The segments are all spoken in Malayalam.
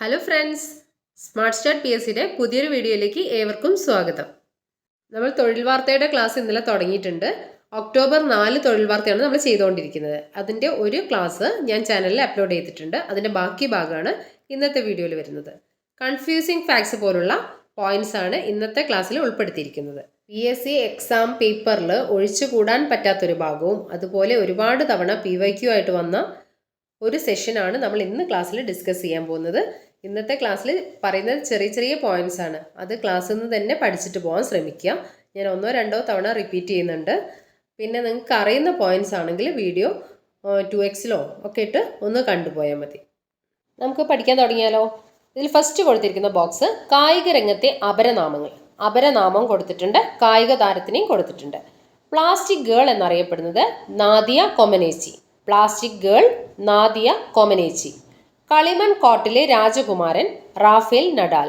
Hello friends smart start P S സിയുടെ പുതിയൊരു വീഡിയോയിലേക്ക് ഏവർക്കും സ്വാഗതം. നമ്മൾ തൊഴിൽ വാർത്തയുടെ ക്ലാസ് ഇന്നലെ തുടങ്ങിയിട്ടുണ്ട്. ഒക്ടോബർ നാല് തൊഴിൽ വാർത്തയാണ് നമ്മൾ ചെയ്തുകൊണ്ടിരിക്കുന്നത്. അതിന്റെ ഒരു ക്ലാസ് ഞാൻ ചാനലിൽ അപ്ലോഡ് ചെയ്തിട്ടുണ്ട്. അതിന്റെ ബാക്കി ഭാഗമാണ് ഇന്നത്തെ വീഡിയോയിൽ വരുന്നത്. കൺഫ്യൂസിങ് ഫാക്ട്സ് പോലുള്ള പോയിന്റ്സ് ആണ് ഇന്നത്തെ ക്ലാസ്സിൽ ഉൾപ്പെടുത്തിയിരിക്കുന്നത്. പി എസ് സി എക്സാം പേപ്പറിൽ ഒഴിച്ചുകൂടാൻ പറ്റാത്തൊരു ഭാഗവും അതുപോലെ ഒരുപാട് തവണ പി വൈ ക്യു ആയിട്ട് വന്ന ഒരു സെഷനാണ് നമ്മൾ ഇന്ന് ക്ലാസ്സിൽ ഡിസ്കസ് ചെയ്യാൻ പോകുന്നത്. ഇന്നത്തെ ക്ലാസ്സിൽ പറയുന്നത് ചെറിയ ചെറിയ പോയിന്റ്സ് ആണ്. അത് ക്ലാസ്സിൽ നിന്ന് തന്നെ പഠിച്ചിട്ട് പോകാൻ ശ്രമിക്കുക. ഞാൻ ഒന്നോ രണ്ടോ തവണ റിപ്പീറ്റ് ചെയ്യുന്നുണ്ട്. പിന്നെ നിങ്ങൾക്ക് അറിയുന്ന പോയിന്റ്സ് ആണെങ്കിൽ വീഡിയോ ടു എക്സിലോ ഒക്കെ ഇട്ട് ഒന്ന് കണ്ടുപോയാൽ മതി. നമുക്ക് പഠിക്കാൻ തുടങ്ങിയാലോ? ഇതിൽ ഫസ്റ്റ് കൊടുത്തിരിക്കുന്ന ബോക്സ് കായിക രംഗത്തെ അപരനാമങ്ങൾ. അപരനാമം കൊടുത്തിട്ടുണ്ട് കായിക താരത്തിനെയും കൊടുത്തിട്ടുണ്ട്. പ്ലാസ്റ്റിക് ഗേൾ എന്നറിയപ്പെടുന്നത് Nadia Comaneci. Plastic girl Nadia Comaneci. കളിമൺ കോർട്ടിലെ രാജകുമാരൻ റാഫേൽ നഡാൽ.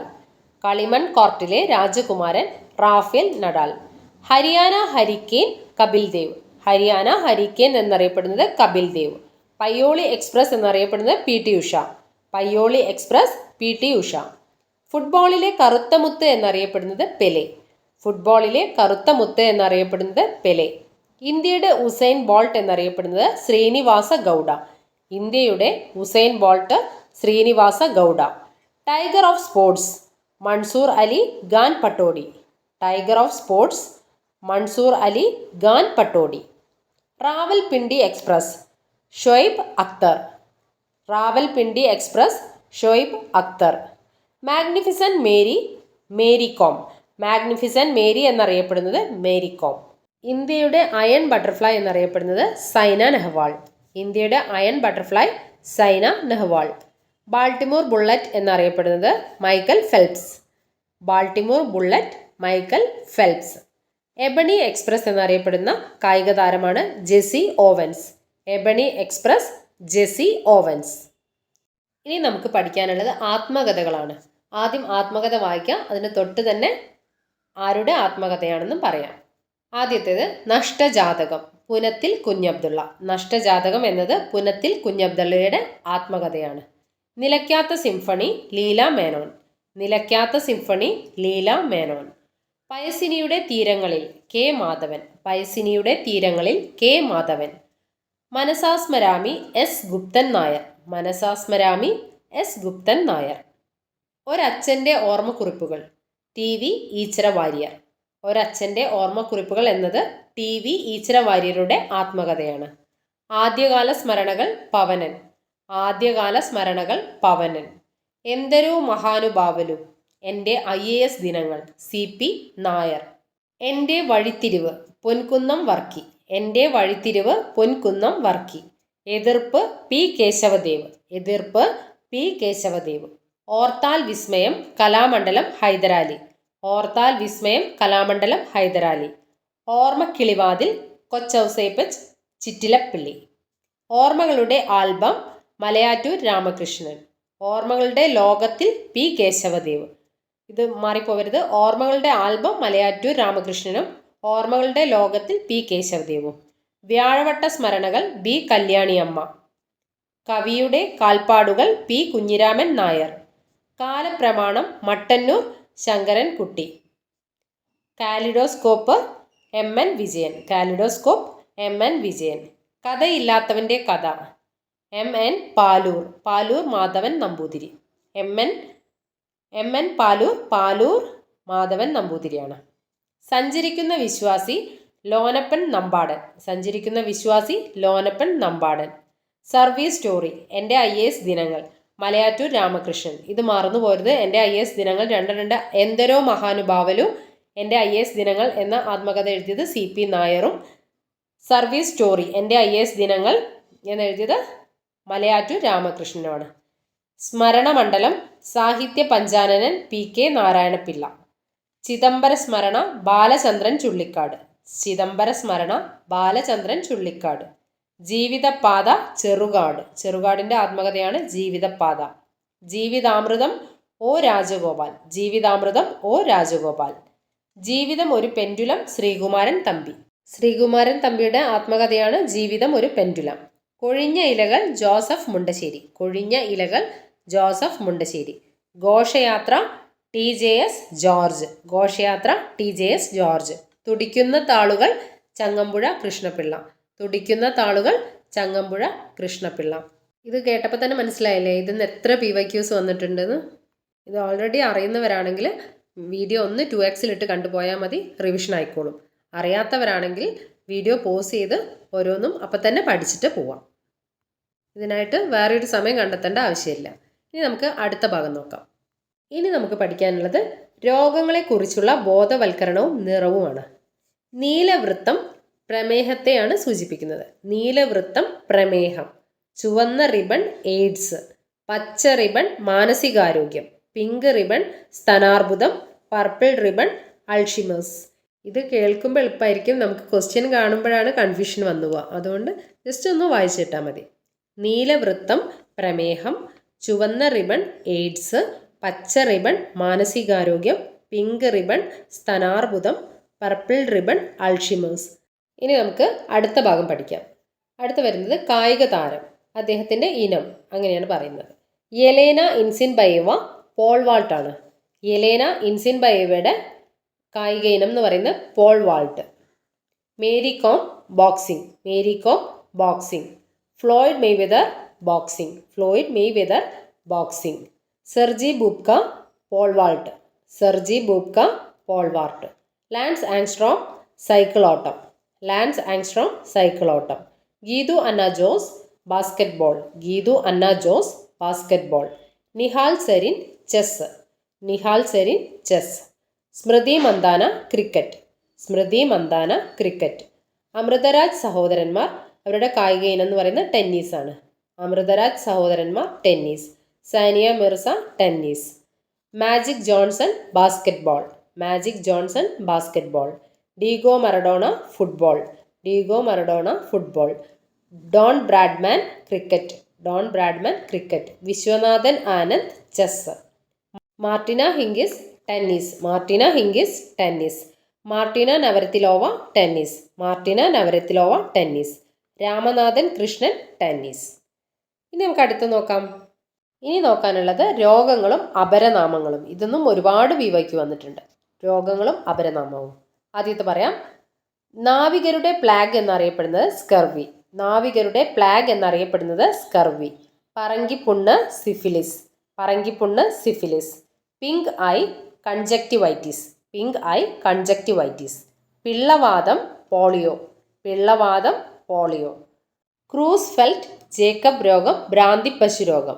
കളിമൺ കോർട്ടിലെ രാജകുമാരൻ Rafael Nadal. Haryana hurricane Kapil Dev. Haryana hurricane എന്നറിയപ്പെടുന്നത് കപിൽ ദേവ്. പയ്യോളി എക്സ്പ്രസ് എന്നറിയപ്പെടുന്നത് P T Usha. Payyoli express P T Usha. ഫുട്ബോളിലെ കറുത്ത മുത്ത് എന്നറിയപ്പെടുന്നത് പെലെ. ഫുട്ബോളിലെ കറുത്ത മുത്ത് എന്നറിയപ്പെടുന്നത് പെലെ. ഇന്ത്യയുടെ ഉസൈൻ ബോൾട്ട് എന്നറിയപ്പെടുന്നത് ശ്രീനിവാസ ഗൗഡ. ഇന്ത്യയുടെ Usain Bolt Srinivasa Gowda. Tiger of sports Mansoor Ali Khan Pataudi. Tiger of sports Mansoor Ali Khan Pataudi. Rawalpindi express Shoaib Akhtar. Rawalpindi express Shoaib Akhtar. Magnificent Mary Mary Kom magnificent Mary എന്നറിയപ്പെടുന്നത് മേരി കോം ഇന്ത്യയുടെ അയൺ ബട്ടർഫ്ലൈ എന്നറിയപ്പെടുന്നത് സൈന നെഹ്വാൾ. ഇന്ത്യയുടെ iron butterfly Saina Nehwal. Baltimore bullet എന്നറിയപ്പെടുന്നത് Michael Phelps. Baltimore bullet Michael Phelps. Ebony express എന്നറിയപ്പെടുന്ന കായിക താരമാണ് Jesse Owens. Ebony express Jesse Owens. ഇനി നമുക്ക് പഠിക്കാനുള്ളത് ആത്മകഥകളാണ്. ആദ്യം ആത്മകഥ വായിക്കാം. അതിന് തൊട്ട് തന്നെ ആരുടെ ആത്മകഥയാണെന്നും പറയാം. ആദ്യത്തേത് നഷ്ടജാതകം. പുനത്തിൽ കുഞ്ഞബ്ദുള്ള. നഷ്ടജാതകം എന്നത് പുനത്തിൽ കുഞ്ഞബ്ദുള്ളയുടെ ആത്മകഥയാണ്. നിലയ്ക്കാത്ത സിംഫണി ലീല മേനോൻ. നിലയ്ക്കാത്ത സിംഫണി ലീല മേനോൻ. പയസിനിയുടെ തീരങ്ങളിൽ കെ മാധവൻ. പയസിനിയുടെ തീരങ്ങളിൽ K Madhavan. Manasasmarami S Guptan Nair. Manasasmarami S Guptan Nair. ഒരച്ഛന്റെ ഓർമ്മക്കുറിപ്പുകൾ. ടി വി ഈച്ചര വാര്യർ ഒരച്ഛന്റെ ഓർമ്മക്കുറിപ്പുകൾ എന്നത് ടി വി ഈച്ചര വാര്യരുടെ ആത്മകഥയാണ്. ആദ്യകാല സ്മരണകൾ പവനൻ. ആദ്യകാല സ്മരണകൾ പവനൻ. എന്തൊരു മഹാനുഭാവലു. എന്റെ ഐ എ എസ് ദിനങ്ങൾ. C P Nair. എന്റെ വഴിത്തിരിവ് പൊൻകുന്നം വർക്കി. എന്റെ വഴിത്തിരിവ് പൊൻകുന്നം വർക്കി. എതിർപ്പ് പി കേശവദേവ്. എതിർപ്പ് പി കേശവദേവ്. ഓർത്താൽ വിസ്മയം കലാമണ്ഡലം ഹൈദരാലി. ഓർത്താൽ വിസ്മയം കലാമണ്ഡലം ഹൈദരാലി. ഓർമ്മക്കിളിവാതിൽ കൊച്ചൗസേപ്പച്ച് ചിറ്റിലപ്പിള്ളി. ഓർമ്മകളുടെ ആൽബം മലയാറ്റൂർ രാമകൃഷ്ണൻ. ഓർമ്മകളുടെ ലോകത്തിൽ പി കേശവദേവ്. ഇത് മാറിപ്പോവരുത് ഓർമ്മകളുടെ ആൽബം മലയാറ്റൂർ രാമകൃഷ്ണനും ഓർമ്മകളുടെ ലോകത്തിൽ പി കേശവദേവും. വ്യാഴവട്ട സ്മരണകൾ ബി കല്യാണിയമ്മ. കവിയുടെ കാൽപ്പാടുകൾ P Kunhiraman Nair. കാലപ്രമാണം Mattannur Sankaran Kutty kaleidoscope M N Vijayan kaleidoscope M N Vijayan. കഥയില്ലാത്തവന്റെ കഥ. M N Paloor Paloor Madhavan Namboothiri. M N M N Paloor Paloor Madhavan നമ്പൂതിരിയാണ്. സഞ്ചരിക്കുന്ന വിശ്വാസി ലോനപ്പൻ നമ്പാടൻ. സഞ്ചരിക്കുന്ന വിശ്വാസി ലോനപ്പൻ നമ്പാടൻ. സർവീസ് സ്റ്റോറി എന്റെ ഐ എസ് ദിനങ്ങൾ. മലയാറ്റൂർ രാമകൃഷ്ണൻ. ഇത് മറന്നു പോരുത് എന്റെ ഐ എസ് ദിനങ്ങൾ രണ്ട് രണ്ട് എന്തരോ മഹാനുഭാവലു എന്റെ ഐ എസ് ദിനങ്ങൾ എന്ന ആത്മകഥ എഴുതിയത് സി പി നായറും സർവീസ് സ്റ്റോറി എന്റെ ഐ എസ് ദിനങ്ങൾ എന്നെഴുതിയത് Malayattoor രാമകൃഷ്ണനുമാണ്. Smaranamandalam Sahithya Panchananan P K Narayanapillai. ചിദംബര സ്മരണ ബാലചന്ദ്രൻ ചുള്ളിക്കാട്. ചിദംബര സ്മരണ ബാലചന്ദ്രൻ ചുള്ളിക്കാട്. ജീവിതപാത ചെറുകാട്. ചെറുകാടിന്റെ ആത്മകഥയാണ് ജീവിതപാത. ജീവിതാമൃതം ഓ രാജഗോപാൽ. ജീവിതാമൃതം ഓ രാജഗോപാൽ. ജീവിതം ഒരു പെൻഡുലം ശ്രീകുമാരൻ തമ്പി. ശ്രീകുമാരൻ തമ്പിയുടെ ആത്മകഥയാണ് ജീവിതം ഒരു പെൻഡുലം. കൊഴിഞ്ഞ ഇലകൾ ജോസഫ് മുണ്ടശ്ശേരി. കൊഴിഞ്ഞ ഇലകൾ ജോസഫ് മുണ്ടശ്ശേരി. ഘോഷയാത്ര ടി ജെ എസ് ജോർജ്. ഘോഷയാത്ര ടി ജെ എസ് ജോർജ്. തുടിക്കുന്ന താളുകൾ ചങ്ങമ്പുഴ കൃഷ്ണപിള്ള. തുടിക്കുന്ന താളുകൾ ചങ്ങമ്പുഴ കൃഷ്ണപിള്ള. ഇത് കേട്ടപ്പോൾ തന്നെ മനസ്സിലായില്ലേ? ഇതിന്ന് എത്ര പി വൈ ക്യൂസ് വന്നിട്ടുണ്ടെന്ന്? ഇത് ഓൾറെഡി അറിയുന്നവരാണെങ്കിൽ വീഡിയോ ഒന്ന് ടു എക്സിലിട്ട് കണ്ടുപോയാൽ മതി റിവിഷൻ ആയിക്കോളും. അറിയാത്തവരാണെങ്കിൽ വീഡിയോ പോസ് ചെയ്ത് ഓരോന്നും അപ്പം തന്നെ പഠിച്ചിട്ട് പോവാം. ഇതിനായിട്ട് വേറൊരു സമയം കണ്ടെത്തേണ്ട ആവശ്യമില്ല. ഇനി നമുക്ക് അടുത്ത ഭാഗം നോക്കാം. ഇനി നമുക്ക് പഠിക്കാനുള്ളത് രോഗങ്ങളെക്കുറിച്ചുള്ള ബോധവൽക്കരണവും നിറവുമാണ്. നീലവൃത്തം പ്രമേഹത്തെയാണ് സൂചിപ്പിക്കുന്നത്. നീലവൃത്തം പ്രമേഹം. ചുവന്ന റിബൺ എയ്ഡ്സ്. പച്ച റിബൺ മാനസികാരോഗ്യം. പിങ്ക് റിബൺ സ്തനാർബുദം. പർപ്പിൾ റിബൺ അൾഷിമേഴ്സ് ഇത് കേൾക്കുമ്പോൾ എളുപ്പമായിരിക്കും. നമുക്ക് ക്വസ്റ്റ്യൻ കാണുമ്പോഴാണ് കൺഫ്യൂഷൻ വന്നു പോവുക. അതുകൊണ്ട് ജസ്റ്റ് ഒന്ന് വായിച്ചിട്ടാൽ മതി. നീലവൃത്തം പ്രമേഹം ചുവന്ന റിബൺ എയ്ഡ്സ് പച്ച റിബൺ മാനസികാരോഗ്യം പിങ്ക് റിബൺ സ്തനാർബുദം പർപ്പിൾ റിബൺ അൾഷിമേഴ്സ് ഇനി നമുക്ക് അടുത്ത ഭാഗം പഠിക്കാം. അടുത്ത് വരുന്നത് കായിക താരം അദ്ദേഹത്തിന്റെ ഇനം അങ്ങനെയാണ് പറയുന്നത്. യെലേന ഇൻസിൻ ബൈവ പോൾ വാൾട്ടാണ്. യെലേന ഇൻസിൻ ബയേവയുടെ കായിക ഇനം എന്ന് പറയുന്നത് pole vault. Mary Kom boxing Mary Kom boxing. Floyd Mayweather boxing Floyd Mayweather boxing. Sergey Bubka pole vault Sergey Bubka pole vault. Lance Armstrong cycle ഓട്ടം ലാൻസ് ആങ്സ്ട്രോം സൈക്കിൾ ഓട്ടം Geethu Anna Jose basketball Geethu Anna Jose basketball. Nihal Sarin chess Nihal Sarin chess. Smriti Mandhana cricket. Smriti Mandhana cricket. Amritraj സഹോദരന്മാർ അവരുടെ കായിക ഇനം എന്ന് പറയുന്നത് ആണ്. അമൃതരാജ് സഹോദരന്മാർ tennis Sania Mirza tennis Magic Johnson basket ball Magic Johnson basket ball Diego Maradona football. Diego Maradona football. Don Bradman cricket. Don Bradman cricket. Viswanathan Anand chess. Martina Hingis tennis. Martina Hingis tennis. Martina Navratilova tennis. Martina Navratilova tennis. Ramanathan Krishnan tennis. ഇനി നമുക്ക് അടുത്ത് നോക്കാം. ഇനി നോക്കാനുള്ളത് രോഗങ്ങളും അപരനാമങ്ങളും. ഇതൊന്നും ഒരുപാട് വിവയ്ക്ക് വന്നിട്ടുണ്ട്. രോഗങ്ങളും അപരനാമവും. ആദ്യത്തെ പറയാം. നാവികരുടെ പ്ലാഗ് എന്നറിയപ്പെടുന്നത് സ്കർവി നാവികരുടെ പ്ലാഗ് എന്നറിയപ്പെടുന്നത് സ്കർവി പറങ്കിപ്പുണ്ണ് syphilis. പറങ്കിപ്പുണ്ണ് syphilis. Pink eye conjunctivitis pink eye conjunctivitis പിള്ളവാദം polio. പിള്ളവാദം പോളിയോ. ക്രൂസ് ഫെൽറ്റ് ജേക്കബ് രോഗം ഭ്രാന്തി പശു രോഗം.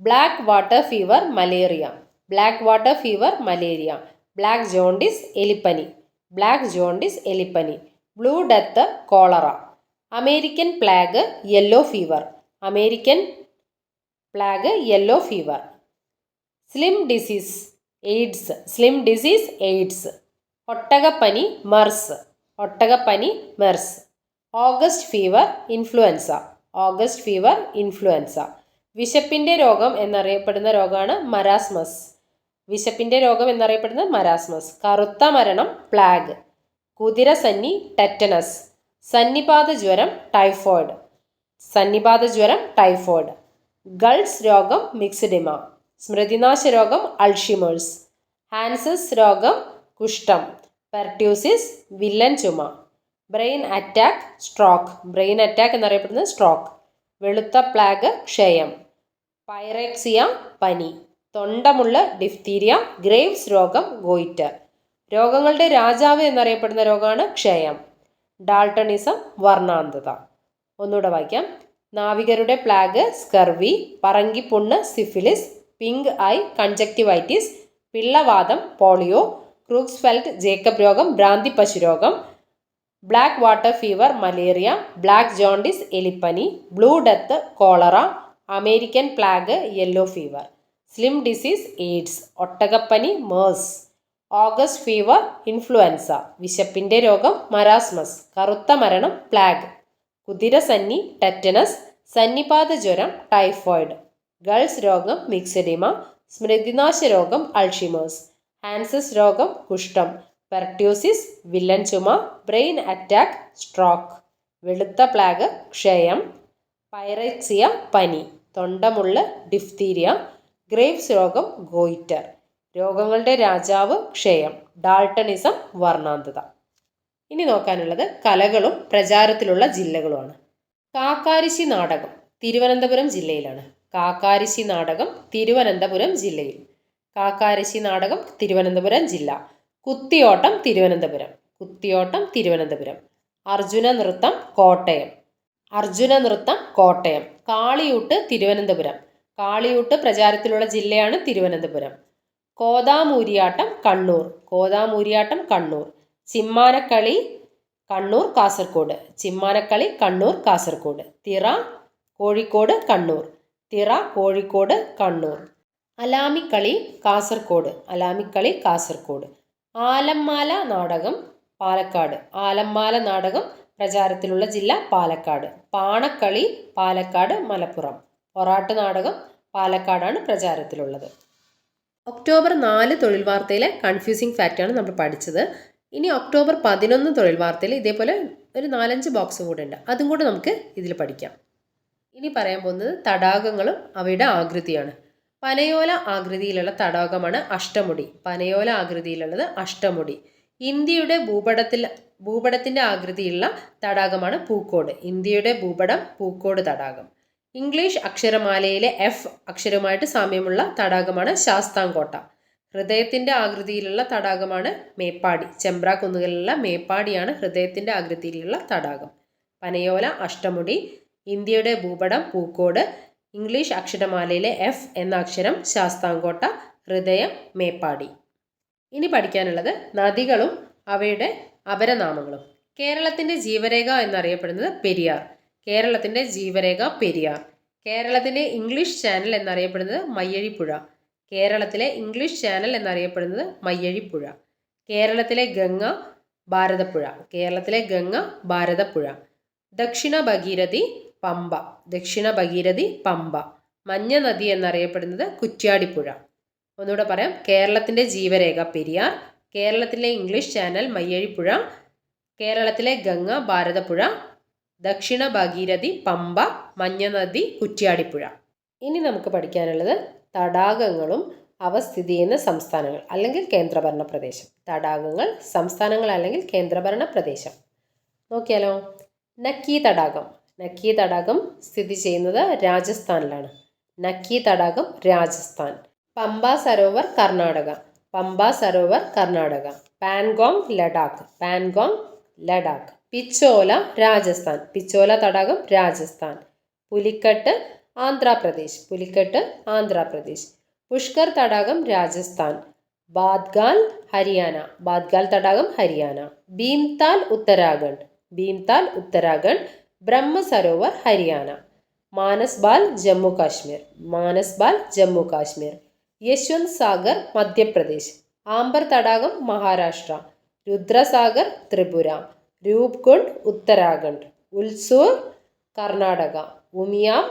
Black water fever malaria black water fever malaria black jaundice എലിപ്പനി. ബ്ലാക്ക് ജോണ്ടിസ് എലിപ്പനി. Blue death cholera American plague yellow fever American plague yellow fever slim disease AIDS slim disease AIDS ഒട്ടകപ്പനി MERS ഒട്ടകപ്പനി MERS August fever influenza August fever influenza വിശപ്പിന്റെ രോഗം എന്നറിയപ്പെടുന്ന രോഗമാണ് മരാസ്മസ്. വിശപ്പിന്റെ രോഗം എന്നറിയപ്പെടുന്ന മരാസ്മസ്. കറുത്ത മരണം പ്ലാഗ് കുതിര സന്നി ടെറ്റനസ് സന്നിപാത ജ്വരം ടൈഫോയിഡ് സന്നിപാത ജ്വരം ടൈഫോയിഡ് ഗൾസ് രോഗം മിക്സ്ഡിമ സ്മൃതിനാശ രോഗം അൾഷിമേഴ്സ്. ഹാൻസസ് രോഗം കുഷ്ഠം. പെർട്യൂസിസ് വില്ലൻ ചുമ. Brain attack stroke. Brain attack എന്നറിയപ്പെടുന്നത് സ്ട്രോക്ക്. വെളുത്ത പ്ലാഗ് ക്ഷയം. പൈറേക്സിയ പനി. തൊണ്ടമുള്ള ഡിഫ്തീരിയ ഗ്രേവ്സ് രോഗം ഗോയിറ്റർ രോഗങ്ങളുടെ രാജാവ് എന്നറിയപ്പെടുന്ന രോഗമാണ് ക്ഷയം. ഡാൾട്ടണിസം വർണാന്തത. ഒന്നുകൂടെ വായിക്കാം. നാവികരുടെ പ്ലാഗ് സ്കർവി. പറങ്കിപ്പുണ്ണ് സിഫിലിസ്. പിങ്ക് ഐ കൺജക്റ്റിവൈറ്റിസ് പിള്ളവാദം പോളിയോ ക്രൂക്സ്ഫെൽറ്റ് ജേക്കബ് രോഗം ഭ്രാന്തി പശു രോഗം black water fever malaria black jaundice എലിപ്പനി blue death cholera American plague yellow fever slim disease AIDS ഒട്ടകപ്പനി MERS August fever influenza വിശപ്പിന്റെ രോഗം മരാസ്മസ് കറുത്ത മരണം പ്ലാഗ് കുതിരസന്നി ടെറ്റനസ് സന്നിപാത ജ്വരം ടൈഫോയിഡ്. ഗൾസ് രോഗം മിക്സഡിമ സ്മൃതിനാശ രോഗം അൾഷിമേഴ്സ്. ഹാൻസസ് രോഗം കുഷ്ഠം. പെർട്യൂസിസ് വില്ലൻ ചുമ ബ്രെയിൻ അറ്റാക്ക് സ്ട്രോക്ക്. വെളുത്ത പ്ലാഗ് ക്ഷയം. പൈറക്സിയ പനി. തൊണ്ടമുള്ള ഡിഫ്തീരിയ. ഗ്രേവ്സ് രോഗം ഗോയിറ്റർ. രോഗങ്ങളുടെ രാജാവ് ക്ഷയം. ഡാൾട്ടണിസം വർണാന്തത. ഇനി നോക്കാനുള്ളത് കലകളും പ്രചാരത്തിലുള്ള ജില്ലകളുമാണ്. കാക്കാരിശി നാടകം തിരുവനന്തപുരം ജില്ലയിലാണ്. കാക്കാരിശി നാടകം തിരുവനന്തപുരം ജില്ലയിൽ. കാക്കാരശ്ശി നാടകം തിരുവനന്തപുരം ജില്ല. കുത്തിയോട്ടം തിരുവനന്തപുരം. കുത്തിയോട്ടം തിരുവനന്തപുരം. അർജുന നൃത്തം കോട്ടയം. അർജുന നൃത്തം കോട്ടയം. കാളിയൂട്ട് തിരുവനന്തപുരം. കാളിയൂട്ട് പ്രചാരത്തിലുള്ള ജില്ലയാണ് തിരുവനന്തപുരം. കോതാമൂരിയാട്ടം കണ്ണൂർ. കോതാമൂരിയാട്ടം കണ്ണൂർ. ചിമ്മാനക്കളി കണ്ണൂർ കാസർഗോഡ് ചിമ്മാനക്കളി കണ്ണൂർ കാസർഗോഡ് തിറ കോഴിക്കോട് കണ്ണൂർ. തിറ കോഴിക്കോട് കണ്ണൂർ. അലാമിക്കളി കാസർഗോഡ് അലാമിക്കളി കാസർഗോഡ് ആലമ്മാല നാടകം പാലക്കാട്. ആലമ്മാല നാടകം പ്രചാരത്തിലുള്ള ജില്ല പാലക്കാട്. പാണക്കളി പാലക്കാട് മലപ്പുറം. പൊറാട്ട് നാടകം പാലക്കാടാണ് പ്രചാരത്തിലുള്ളത്. ഒക്ടോബർ നാല് തൊഴിൽ വാർത്തയിലെ കൺഫ്യൂസിങ് ഫാക്റ്റാണ് നമ്മൾ പഠിച്ചത്. ഇനി ഒക്ടോബർ പതിനൊന്ന് തൊഴിൽ വാർത്തയിൽ ഇതേപോലെ ഒരു നാലഞ്ച് ബോക്സ് കൂടെ ഉണ്ട്. അതും കൂടെ നമുക്ക് ഇതിൽ പഠിക്കാം. ഇനി പറയാൻ പോകുന്നത് തടാകങ്ങളും അവയുടെ ആകൃതിയാണ്. പനയോല ആകൃതിയിലുള്ള തടാകമാണ് അഷ്ടമുടി. പനയോല ആകൃതിയിലുള്ളത് അഷ്ടമുടി. ഇന്ത്യയുടെ ഭൂപടത്തിൽ ഭൂപടത്തിന്റെ ആകൃതിയുള്ള തടാകമാണ് പൂക്കോട്. ഇന്ത്യയുടെ ഭൂപടം പൂക്കോട് തടാകം. ഇംഗ്ലീഷ് അക്ഷരമാലയിലെ എഫ് അക്ഷരവുമായിട്ട് സാമ്യമുള്ള തടാകമാണ് ശാസ്താംകോട്ട. ഹൃദയത്തിന്റെ ആകൃതിയിലുള്ള തടാകമാണ് മേപ്പാടി. ചെമ്പ്ര കുന്നുകളിലുള്ള മേപ്പാടിയാണ് ഹൃദയത്തിന്റെ ആകൃതിയിലുള്ള തടാകം. പനയോല അഷ്ടമുടി ഇന്ത്യയുടെ ഭൂപടം പൂക്കോട് ഇംഗ്ലീഷ് അക്ഷരമാലയിലെ എഫ് എന്ന അക്ഷരം ശാസ്താംകോട്ട ഹൃദയം മേപ്പാടി. ഇനി പഠിക്കാനുള്ളത് നദികളും അവയുടെ അപരനാമങ്ങളും. കേരളത്തിന്റെ ജീവരേഖ എന്നറിയപ്പെടുന്നത് പെരിയാർ. കേരളത്തിന്റെ ജീവരേഖ പെരിയാർ. കേരളത്തിന്റെ ഇംഗ്ലീഷ് ചാനൽ എന്നറിയപ്പെടുന്നത് മയ്യഴിപ്പുഴ. കേരളത്തിലെ ഇംഗ്ലീഷ് ചാനൽ എന്നറിയപ്പെടുന്നത് മയ്യഴിപ്പുഴ. കേരളത്തിലെ ഗംഗ ഭാരതപ്പുഴ. കേരളത്തിലെ ഗംഗ ഭാരതപ്പുഴ. ദക്ഷിണ ഭഗീരഥി പമ്പ. ദക്ഷിണ ഭഗീരഥി പമ്പ. മഞ്ഞ നദി എന്നറിയപ്പെടുന്നത് കുറ്റ്യാടിപ്പുഴ. ഒന്നുകൂടെ പറയാം. കേരളത്തിന്റെ ജീവരേഖ പെരിയാർ കേരളത്തിലെ ഇംഗ്ലീഷ് ചാനൽ മയ്യഴിപ്പുഴ കേരളത്തിലെ ഗംഗ ഭാരതപ്പുഴ ദക്ഷിണ ഭഗീരഥി പമ്പ മഞ്ഞ നദി കുറ്റ്യാടിപ്പുഴ. ഇനി നമുക്ക് പഠിക്കാനുള്ളത് തടാകങ്ങളും അവ സ്ഥിതി ചെയ്യുന്ന സംസ്ഥാനങ്ങൾ അല്ലെങ്കിൽ കേന്ദ്രഭരണ പ്രദേശം. തടാകങ്ങൾ സംസ്ഥാനങ്ങൾ അല്ലെങ്കിൽ കേന്ദ്രഭരണ പ്രദേശം. നോക്കിയാലോ? നക്കി തടാകം. നക്കി തടാകം സ്ഥിതി ചെയ്യുന്നത് രാജസ്ഥാനിലാണ്. നക്കി തടാകം രാജസ്ഥാൻ. പമ്പ സരോവർ കർണാടക. പമ്പ സരോവർ കർണാടക. പാൻഗോങ് ലഡാക്ക്. പാൻഗോങ് ലഡാക്ക്. പിച്ചോല രാജസ്ഥാൻ. പിച്ചോല തടാകം രാജസ്ഥാൻ. പുലിക്കട്ട് ആന്ധ്രാപ്രദേശ്. പുലിക്കട്ട് ആന്ധ്രാപ്രദേശ്. പുഷ്കർ തടാകം രാജസ്ഥാൻ. ബാദ്ഗാൽ ഹരിയാന. ബാദ്ഗാൽ തടാകം ഹരിയാന. ഭീംതാൽ ഉത്തരാഖണ്ഡ്. ഭീംതാൽ ഉത്തരാഖണ്ഡ് ബ്രഹ്മസരോവർ ഹരിയാന. മാനസ്ബാൽ ജമ്മു കാശ്മീർ. മാനസ്ബാൽ ജമ്മു കാശ്മീർ. യശ്വന്ത് സാഗർ മധ്യപ്രദേശ്. ആംബർ തടാകം മഹാരാഷ്ട്ര. രുദ്രസാഗർ ത്രിപുര. രൂപ്കുണ്ട് ഉത്തരാഖണ്ഡ്. ഉത്സൂർ കർണാടക. ഉമിയാം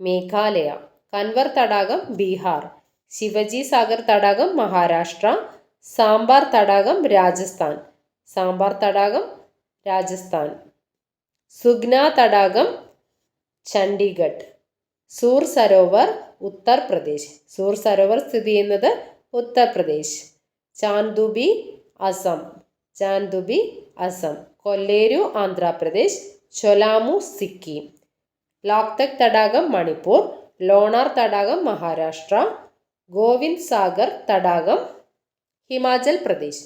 മേഘാലയ. കൻവർ തടാകം ബീഹാർ. ശിവജി സാഗർ തടാകം മഹാരാഷ്ട്ര. സാമ്പാർ തടാകം രാജസ്ഥാൻ. സാമ്പാർ തടാകം രാജസ്ഥാൻ. സുഗ്ന തടാകം ചണ്ഡീഗഡ്. സൂർ സരോവർ ഉത്തർപ്രദേശ്. സൂർ സരോവർ സ്ഥിതി ചെയ്യുന്നത് ഉത്തർപ്രദേശ്. ചാന്ദുബി അസം. ചാന്ദുബി അസം. കൊല്ലേരു ആന്ധ്രാപ്രദേശ്. ചൊലാമു സിക്കിം. ലോക്തക് തടാകം മണിപ്പൂർ. ലോണാർ തടാകം മഹാരാഷ്ട്ര. ഗോവിന്ദ് സാഗർ തടാകം ഹിമാചൽ പ്രദേശ്.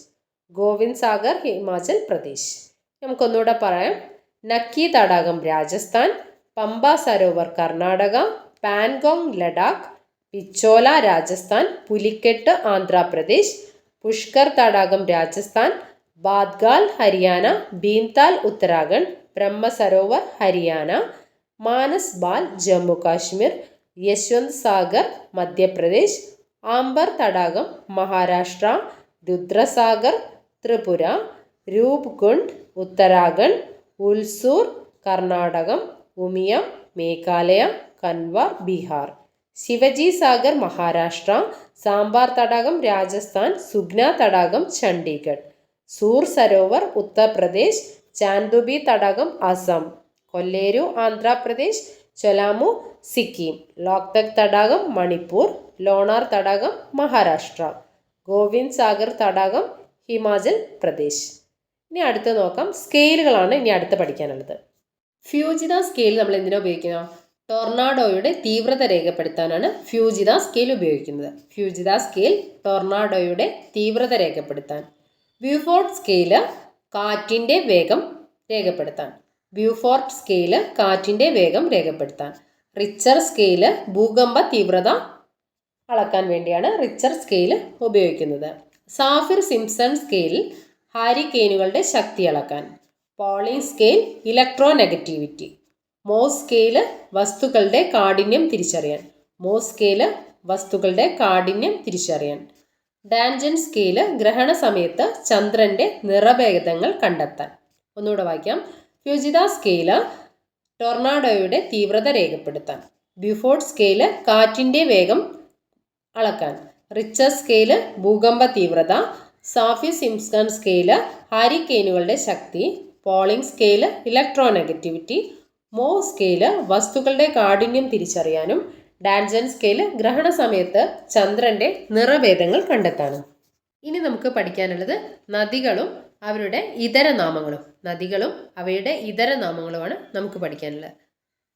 ഗോവിന്ദ് സാഗർ ഹിമാചൽ പ്രദേശ്. നമുക്കൊന്നുകൂടെ പറയാം. നക്കി തടാകം രാജസ്ഥാൻ പമ്പ സരോവർ കർണാടക പാൻഗോങ് ലഡാക്ക് പിച്ചോല രാജസ്ഥാൻ പുലിക്കെട്ട് ആന്ധ്രാപ്രദേശ് പുഷ്കർ തടാകം രാജസ്ഥാൻ ബാദ്ഗാൽ ഹരിയാന ഭീംതാൽ ഉത്തരാഖണ്ഡ് ബ്രഹ്മസരോവർ ഹരിയാന മാനസ് ബാൽ ജമ്മു കാശ്മീർ യശ്വന്ത് സാഗർ മധ്യപ്രദേശ് ആംബർ തടാകം മഹാരാഷ്ട്ര രുദ്രസാഗർ ത്രിപുര രൂപ്കുണ്ട് ഉത്തരാഖണ്ഡ് ഉൽസൂർ കർണാടകം ഉമിയം മേഘാലയ കൻവർ ബീഹാർ. ശിവജി സാഗർ മഹാരാഷ്ട്ര സാമ്പാർ തടാകം രാജസ്ഥാൻ സുഗ്ന തടാകം ചണ്ഡീഗഡ്. സൂർ സരോവർ ഉത്തർപ്രദേശ് ചാൻദുബി തടാകം അസം. കൊല്ലേരു ആന്ധ്രാപ്രദേശ് ചൊലാമു സിക്കിം. ലോക്തക് തടാകം മണിപ്പൂർ. ലോണാർ തടാകം മഹാരാഷ്ട്ര. ഗോവിന്ദ് സാഗർ തടാകം ഹിമാചൽ പ്രദേശ്. ഇനി അടുത്ത് നോക്കാം. സ്കെയിലുകളാണ് ഇനി അടുത്ത് പഠിക്കാനുള്ളത്. ഫ്യൂജിത സ്കെയിൽ നമ്മൾ എന്തിനാ ഉപയോഗിക്കുന്നത്? ടൊർണാഡോയുടെ തീവ്രത രേഖപ്പെടുത്താനാണ് ഫ്യൂജിത സ്കെയിൽ ഉപയോഗിക്കുന്നത്. ഫ്യൂജിത സ്കെയിൽ ടൊർണാഡോയുടെ തീവ്രത രേഖപ്പെടുത്താൻ. ബ്യൂഫോർട്ട് സ്കെയിൽ കാറ്റിന്റെ വേഗം രേഖപ്പെടുത്താൻ. ബ്യൂഫോർട്ട് സ്കെയിൽ കാറ്റിന്റെ വേഗം രേഖപ്പെടുത്താൻ. റിച്ചർ സ്കെയിൽ ഭൂകമ്പ തീവ്രത അളക്കാൻ വേണ്ടിയാണ് റിച്ചർ സ്കെയിൽ ഉപയോഗിക്കുന്നത്. സാഫിർ സിംസൺ സ്കെയിൽ ഹാരിക്കെയിനുകളുടെ ശക്തി അളക്കാൻ. Pauling scale electro negativity Mohs scale വസ്തുക്കളുടെ കാഠിന്യം തിരിച്ചറിയാൻ. മോ സ്കെയിൽ വസ്തുക്കളുടെ കാഠിന്യം തിരിച്ചറിയാൻ. ഡാൻജൻ സ്കെയിൽ ഗ്രഹണ സമയത്ത് ചന്ദ്രന്റെ നിറഭേദങ്ങൾ കണ്ടെത്താൻ. ഒന്നുകൂടെ വായിക്കാം. ഫ്യൂജിത സ്കെയിൽ ടൊർണാഡോയുടെ തീവ്രത രേഖപ്പെടുത്താൻ. ബ്യൂഫോർഡ് സ്കെയിൽ കാറ്റിന്റെ വേഗം അളക്കാൻ. റിച്ചർ സ്കെയിൽ ഭൂകമ്പ തീവ്രത സാഫി സിംസ്കാൻ സ്കെയിൽ ഹാരിക്കെയിനുകളുടെ ശക്തി Pauling scale electro negativity Mohs scale വസ്തുക്കളുടെ കാഠിന്യം തിരിച്ചറിയാനും ഡാൻജൻ സ്കെയിൽ ഗ്രഹണ സമയത്ത് ചന്ദ്രന്റെ നിറഭേദങ്ങൾ കണ്ടെത്താനും. ഇനി നമുക്ക് പഠിക്കാനുള്ളത് നദികളും അവരുടെ ഇതര നാമങ്ങളും. നദികളും അവയുടെ ഇതര നാമങ്ങളുമാണ് നമുക്ക് പഠിക്കാനുള്ളത്.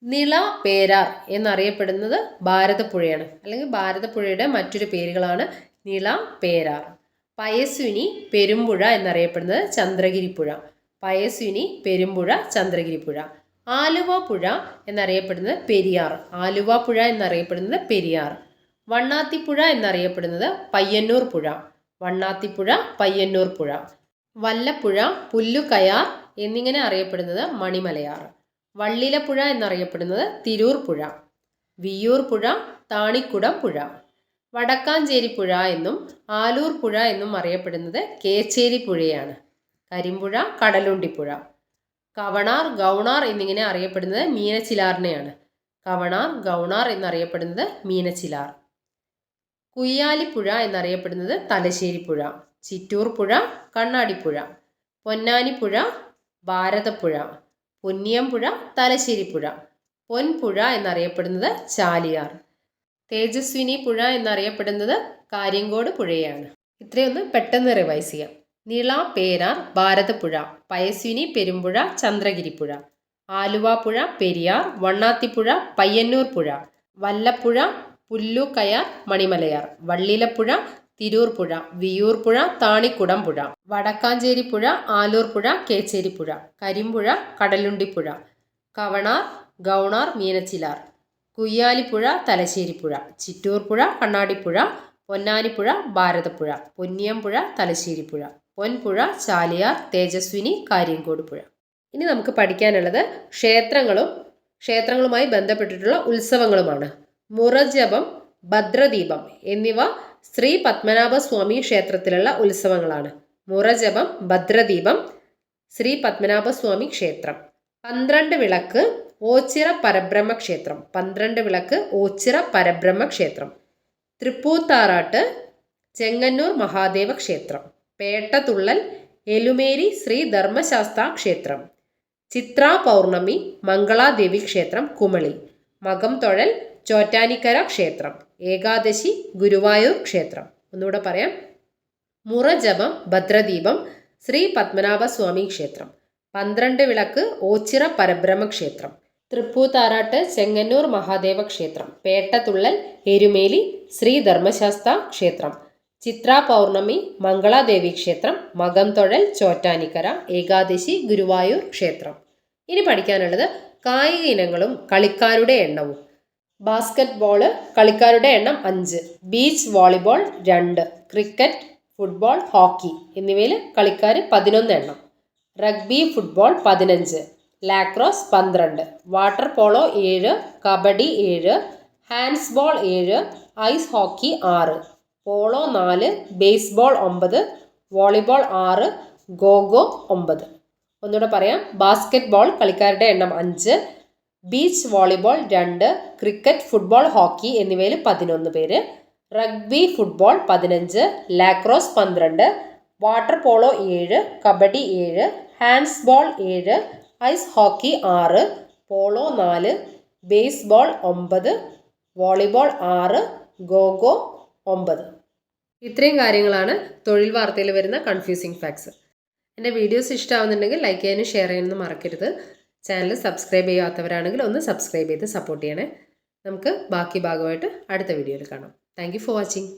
നിള പേരാർ എന്നറിയപ്പെടുന്നത് ഭാരതപ്പുഴയാണ്. അല്ലെങ്കിൽ ഭാരതപ്പുഴയുടെ മറ്റൊരു പേരുകളാണ് നിള പേരാർ. പയസ്വിനി പെരുമ്പുഴ എന്നറിയപ്പെടുന്നത് ചന്ദ്രഗിരിപ്പുഴ. പയസ്വിനി പെരുമ്പുഴ ചന്ദ്രഗിരിപ്പുഴ. ആലുവ പുഴ എന്നറിയപ്പെടുന്നത് പെരിയാർ. ആലുവ പുഴ എന്നറിയപ്പെടുന്നത് പെരിയാർ. വണ്ണാത്തിപ്പുഴ എന്നറിയപ്പെടുന്നത് പയ്യന്നൂർ പുഴ വണ്ണാത്തിപ്പുഴ പയ്യന്നൂർ പുഴ വല്ലപ്പുഴ പുല്ലുകയാർ എന്നിങ്ങനെ അറിയപ്പെടുന്നത് മണിമലയാർ. വള്ളിലപ്പുഴ എന്നറിയപ്പെടുന്നത് തിരൂർ പുഴ വിയ്യൂർ പുഴ താണിക്കുടം പുഴ. വടക്കാഞ്ചേരി പുഴ എന്നും ആലൂർ പുഴ എന്നും അറിയപ്പെടുന്നത് കേച്ചേരി പുഴയാണ്. കരിമ്പുഴ കടലുണ്ടിപ്പുഴ കവണാർ ഗൗണാർ എന്നിങ്ങനെ അറിയപ്പെടുന്നത് മീനച്ചിലാറിനെയാണ്. കവണാർ ഗൗണാർ എന്നറിയപ്പെടുന്നത് മീനച്ചിലാർ. കുയ്യാലിപ്പുഴ എന്നറിയപ്പെടുന്നത് തലശ്ശേരിപ്പുഴ. ചിറ്റൂർ പുഴ കണ്ണാടിപ്പുഴ. പൊന്നാനിപ്പുഴ ഭാരതപ്പുഴ. പൊന്നിയമ്പുഴ തലശ്ശേരിപ്പുഴ. പൊൻപുഴ എന്നറിയപ്പെടുന്നത് ചാലിയാർ. തേജസ്വിനി പുഴ എന്നറിയപ്പെടുന്നത് കാര്യങ്കോട് പുഴയാണ്. ഇത്രയൊന്ന് പെട്ടെന്ന് റിവൈസ് ചെയ്യാം. നിള പേരാർ ഭാരതപ്പുഴ പയസ്വിനി പെരുമ്പുഴ ചന്ദ്രഗിരിപ്പുഴ. ആലുവ പുഴ പെരിയാർ വണ്ണാത്തിപ്പുഴ പയ്യന്നൂർ പുഴ. വല്ലപ്പുഴ പുല്ലുകയാർ മണിമലയാർ. വള്ളിലപ്പുഴ തിരൂർ പുഴ. വിയൂർ പുഴ താണിക്കുടം പുഴ. വടക്കാഞ്ചേരി പുഴ ആലൂർ പുഴ കേച്ചേരി പുഴ. കരിമ്പുഴ കടലുണ്ടിപ്പുഴ കവണാർ ഗൗണാർ മീനച്ചിലാർ. കുയ്യാലിപ്പുഴ തലശ്ശേരിപ്പുഴ ചിറ്റൂർ പുഴ കണ്ണാടിപ്പുഴ പൊന്നാനിപ്പുഴ ഭാരതപ്പുഴ പൊന്നിയമ്പുഴ തലശ്ശേരിപ്പുഴ പൊൻപുഴ ചാലിയാർ തേജസ്വിനി കാര്യങ്കോട് പുഴ ഇനി നമുക്ക് പഠിക്കാനുള്ളത് ക്ഷേത്രങ്ങളും ക്ഷേത്രങ്ങളുമായി ബന്ധപ്പെട്ടിട്ടുള്ള ഉത്സവങ്ങളുമാണ്. മുറജപം ഭദ്രദീപം എന്നിവ ശ്രീ പത്മനാഭസ്വാമി ക്ഷേത്രത്തിലുള്ള ഉത്സവങ്ങളാണ്. മുറജപം ഭദ്രദീപം ശ്രീ പത്മനാഭസ്വാമി ക്ഷേത്രം. പന്ത്രണ്ട് വിളക്ക് ഓച്ചിറ പരബ്രഹ്മ ക്ഷേത്രം പന്ത്രണ്ട് വിളക്ക് ഓച്ചിറ പരബ്രഹ്മ ക്ഷേത്രം തൃപ്പൂത്താറാട്ട് ചെങ്ങന്നൂർ മഹാദേവ ക്ഷേത്രം പേട്ടതുള്ളൽ എലുമേരി ശ്രീ ധർമ്മശാസ്ത്ര ക്ഷേത്രം ചിത്ര പൗർണമി മംഗളാദേവി ക്ഷേത്രം കുമളി. മകം തൊഴൽ ചോറ്റാനിക്കര ക്ഷേത്രം. ഏകാദശി ഗുരുവായൂർ ക്ഷേത്രം. ഒന്നുകൂടെ പറയാം. മുറജപം ഭദ്രദീപം ശ്രീ പത്മനാഭസ്വാമി ക്ഷേത്രം. പന്ത്രണ്ട് വിളക്ക് ഓച്ചിറ പരബ്രഹ്മ ക്ഷേത്രം തൃപ്പൂത്താറാട്ട് ചെങ്ങന്നൂർ മഹാദേവ ക്ഷേത്രം പേട്ടതുള്ളൽ എരുമേലി ശ്രീ ധർമ്മശാസ്ത്ര ക്ഷേത്രം ചിത്ര പൗർണമി മംഗളാദേവി ക്ഷേത്രം മകം തൊഴൽ ചോറ്റാനിക്കര ഏകാദശി ഗുരുവായൂർ ക്ഷേത്രം. ഇനി പഠിക്കാനുള്ളത് കായിക ഇനങ്ങളും കളിക്കാരുടെ എണ്ണവും. ബാസ്കറ്റ് ബോൾ കളിക്കാരുടെ എണ്ണം അഞ്ച് ബീച്ച് വോളിബോൾ രണ്ട് ക്രിക്കറ്റ് ഫുട്ബോൾ ഹോക്കി എന്നിവയിൽ കളിക്കാർ പതിനൊന്ന് എണ്ണം റഗ്ബി ഫുട്ബോൾ പതിനഞ്ച് ലാക്രോസ് പന്ത്രണ്ട് വാട്ടർ പോളോ ഏഴ് കബഡി ഏഴ് ഹാൻഡ്സ് ബോൾ ഏഴ് ഐസ് ഹോക്കി ആറ് പോളോ നാല് ബേസ്ബോൾ ഒമ്പത് വോളിബോൾ ആറ് ഗോഗോ ഒമ്പത്. ഒന്നുകൂടെ പറയാം. ബാസ്ക്കറ്റ് ബോൾ കളിക്കാരുടെ എണ്ണം അഞ്ച് ബീച്ച് വോളിബോൾ രണ്ട് ക്രിക്കറ്റ് ഫുട്ബോൾ ഹോക്കി എന്നിവയിൽ പതിനൊന്ന് പേര് റഗ്ബി ഫുട്ബോൾ പതിനഞ്ച് ലാക്രോസ് പന്ത്രണ്ട് വാട്ടർ പോളോ ഏഴ് കബഡി ഏഴ് ഹാൻഡ്സ് ബോൾ ഏഴ് ഐസ് ഹോക്കി ആറ് പോളോ നാല് ബേസ്ബോൾ ഒമ്പത് വോളിബോൾ ആറ് ഗോഗോ ഒമ്പത്. ഇത്രയും കാര്യങ്ങളാണ് തൊഴിൽ വാർത്തയിൽ വരുന്ന കൺഫ്യൂസിങ് ഫാക്ട്സ് എന്റെ വീഡിയോസ് ഇഷ്ടമാവുന്നുണ്ടെങ്കിൽ ലൈക്ക് ചെയ്യാനും ഷെയർ ചെയ്യാനൊന്നും മറക്കരുത്. ചാനൽ സബ്സ്ക്രൈബ് ചെയ്യാത്തവരാണെങ്കിൽ ഒന്ന് സബ്സ്ക്രൈബ് ചെയ്ത് സപ്പോർട്ട് ചെയ്യണേ. നമുക്ക് ബാക്കി ഭാഗമായിട്ട് അടുത്ത വീഡിയോയിൽ കാണാം. Thank for watching